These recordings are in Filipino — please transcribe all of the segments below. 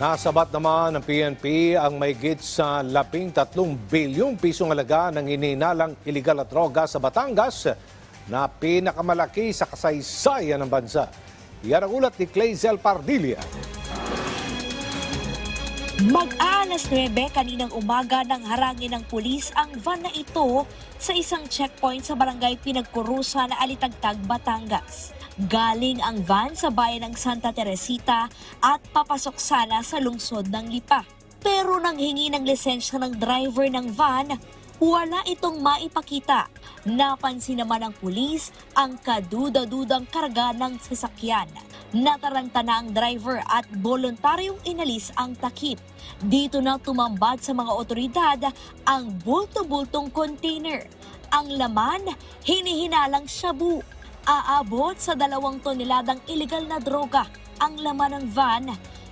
Nasabat naman ng PNP ang may sa 13 bilyong pisong halaga ng ininalang iligal na droga sa Batangas na pinakamalaki sa kasaysayan ng bansa. Yan ang ulat ni Clazel Pardilla. Mag-aalas 9 kaninang umaga nang harangin ng pulis ang van na ito sa isang checkpoint sa barangay Pinagkurusa na Alitagtag, Batangas. Galing ang van sa bayan ng Santa Teresita at papasok sana sa lungsod ng Lipa. Pero nang hingi ng lisensya ng driver ng van, wala itong maipakita. Napansin naman ng pulis ang kaduda-dudang karga ng sasakyan. Nataranta na ang driver at voluntaryong inalis ang takip. Dito na tumambad sa mga otoridad ang bulto-bultong container. Ang laman, hinihinalang shabu. Aabot sa dalawang toneladang iligal na droga ang laman ng van.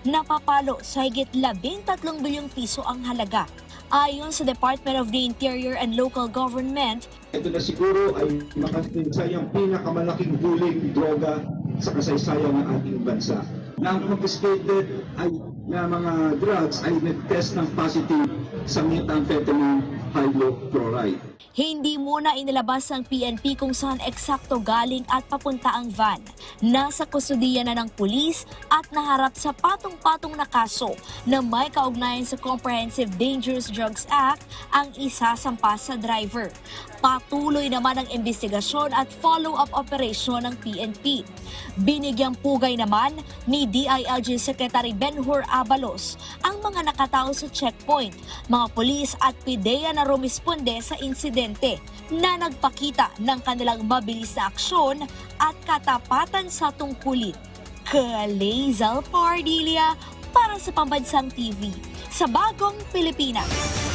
Napapalo sa higit 13 bilyong piso ang halaga. Ayon sa Department of the Interior and Local Government, Ito na siguro ay makasinsayang pinakamalaking huling droga sa kasaysayan ng ating bansa. Na ang confiscated ay na mga drugs ay nag-test ng positive sa methamphetamine hydrochloride. Hindi muna inilabas ng PNP kung saan eksakto galing at papunta ang van. Nasa kustudiya na ng pulis at naharap sa patong-patong na kaso na may kaugnayan sa Comprehensive Dangerous Drugs Act ang isasampa sa driver. Patuloy naman ang investigasyon at follow-up operation ng PNP. Binigyang pugay naman ni DILG Secretary Benhur Abalos ang mga nakatao sa checkpoint, mga pulis at PIDEA na rumisponde sa insidente na nagpakita ng kanilang mabilis na aksyon at katapatan sa tungkulin. Kalezal Pardilia para sa Pambansang TV sa Bagong Pilipinas.